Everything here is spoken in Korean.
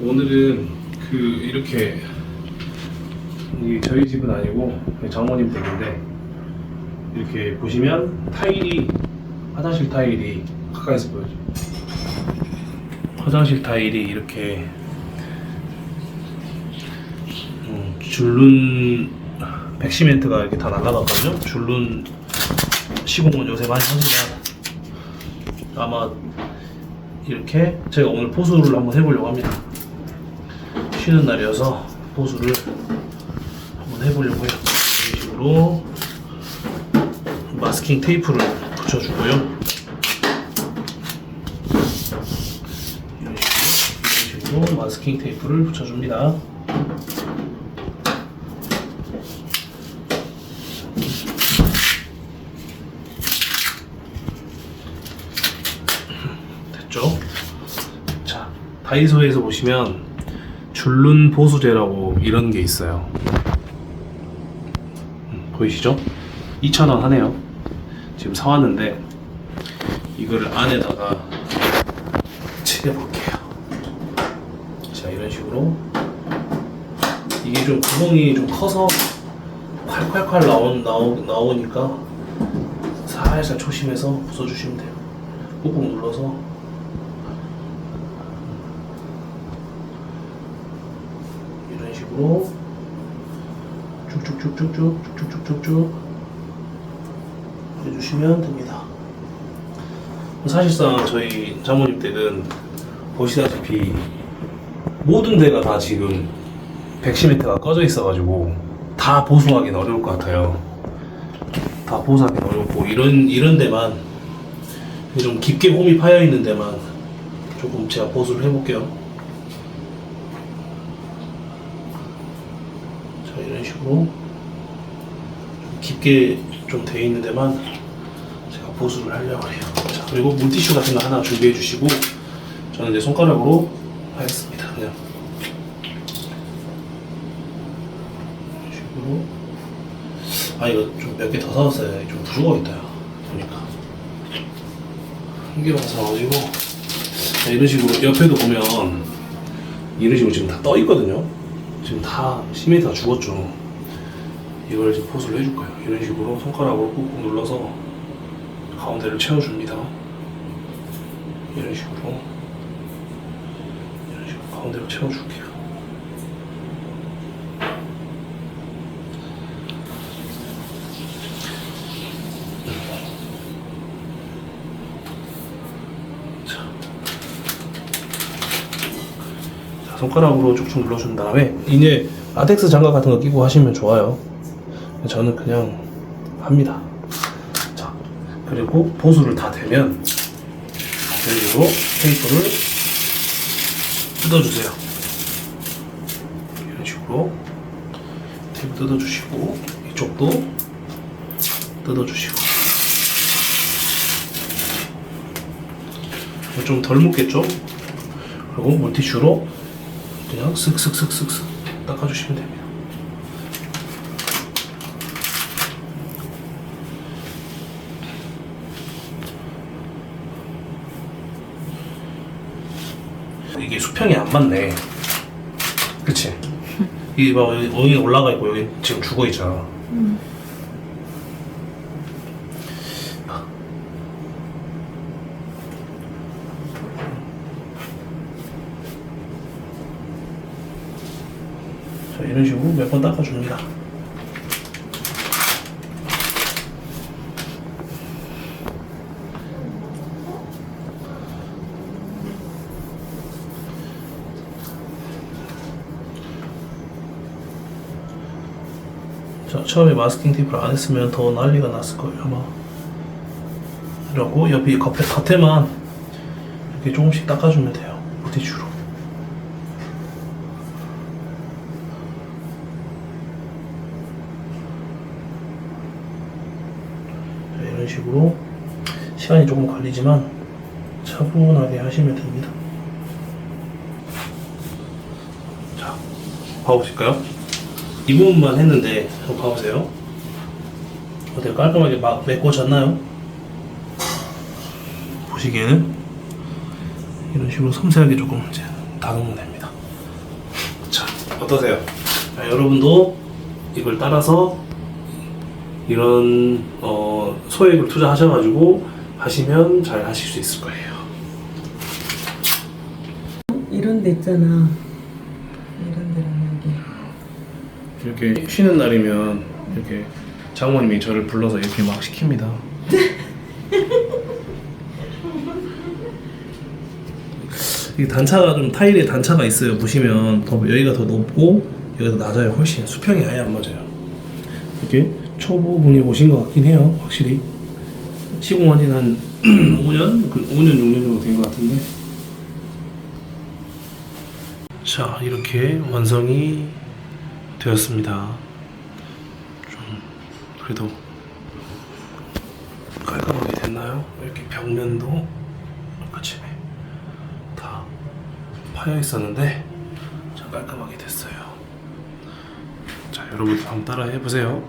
오늘은 그 이렇게 이 저희 집은 아니고 장모님 댁인데 이렇게 보시면 타일이 화장실 타일이 가까이서 보여줘. 화장실 타일이 이렇게 음, 줄눈 백시멘트가 이렇게 다 날라갔거든요. 줄눈 시공은 요새 많이 하지만 아마 이렇게 제가 오늘 보수를 한번 해보려고 합니다. 쉬는 날이어서 보수를 한번 해보려고 해요. 이런 식으로 마스킹 테이프를 붙여주고요. 이런 식으로, 이런 식으로 마스킹 테이프를 붙여줍니다. 됐죠? 자, 다이소에서 보시면 줄눈 보수제라고 이런 게 있어요. 음, 보이시죠? 2,000원 하네요. 지금 사왔는데 이거를 안에다가 칠해볼게요. 자, 이런 식으로 이게 좀 구멍이 좀 커서 콸콸콸 나오, 나오, 나오니까 살살 조심해서 부숴주시면 돼요. 꾹꾹 눌러서 이런 식으로 쭉쭉쭉쭉쭉 쭉쭉쭉쭉 해주시면 됩니다. 사실상 저희 장모님 댁은 보시다시피 모든 데가 다 지금 백시멘트가 꺼져 있어가지고 다 보수하기는 어려울 것 같아요. 다 보수하기는 어렵고 이런 이런 데만 좀 깊게 홈이 파여 있는 데만 조금 제가 보수를 해볼게요. 자 이런 식으로 좀 깊게 좀 돼 있는 데만 제가 보수를 하려고 해요. 자 그리고 물티슈 같은 거 하나 준비해 주시고 저는 이제 손가락으로 하겠습니다. 그냥 이런 식으로 아 이거 좀 몇 개 더 사왔어요. 좀 부족하겠다. 보니까 한 개만 사가지고 자, 이런 식으로 옆에도 보면 이런 식으로 지금 다 떠 있거든요. 지금 다 시멘트가 죽었죠. 이걸 이제 포스를 해줄 거예요. 이런 식으로 손가락으로 꾹꾹 눌러서 가운데를 채워줍니다. 이런 식으로 이런 식으로 가운데로 채워줄게요. 손가락으로 쭉쭉 눌러준 다음에 이제 라텍스 장갑 같은 거 끼고 하시면 좋아요. 저는 그냥 합니다. 자, 그리고 보수를 다 대면 그리고 테이프를 뜯어주세요. 이런 식으로 테이프 뜯어주시고 이쪽도 뜯어주시고 좀덜 묻겠죠? 그리고 물티슈로 그냥 쓱쓱쓱쓱쓱 닦아주시면 됩니다. 이게 수평이 안 맞네. 그치? 이게 막 여기, 올라가 있고 여기 지금 죽어 있잖아. 자, 이런 식으로 몇 번 닦아줍니다. 자, 처음에 마스킹 테이프를 안 했으면 더 난리가 났을 거예요, 아마. 그리고 옆에 겉에, 겉에만 이렇게 조금씩 닦아주면 돼요, 물티슈로. 자, 이런 식으로 시간이 조금 걸리지만 차분하게 하시면 됩니다. 자, 봐보실까요? 이 부분만 했는데 한번 봐보세요. 어때요? 깔끔하게 막 메꿔졌나요? 보시기에는 이런 식으로 섬세하게 조금 이제 다듬으면 됩니다. 어떠세요? 자, 여러분도 이걸 따라서 이런 어, 소액을 투자하셔가지고 하시면 잘 하실 수 있을 거예요. 이런 데 있잖아. 이런 데랑 여기. 이렇게 쉬는 날이면 이렇게 장모님이 저를 불러서 이렇게 막 시킵니다. 이 단차가 좀 타일에 단차가 있어요. 보시면 더 여기가 더 높고 여기가 더 낮아요. 훨씬 수평이 아예 안 맞아요. 이렇게 초보분이 오신 것 같긴 해요. 확실히 시공한 지는 한 5년, 그 5년 6년 정도 된 것 같은데. 자 이렇게 완성이 되었습니다. 좀 그래도 깔끔하게 됐나요? 이렇게 벽면도 아침에 다 파여 있었는데 자 깔끔하게 됐어요. 자 여러분도 한번 따라 해보세요.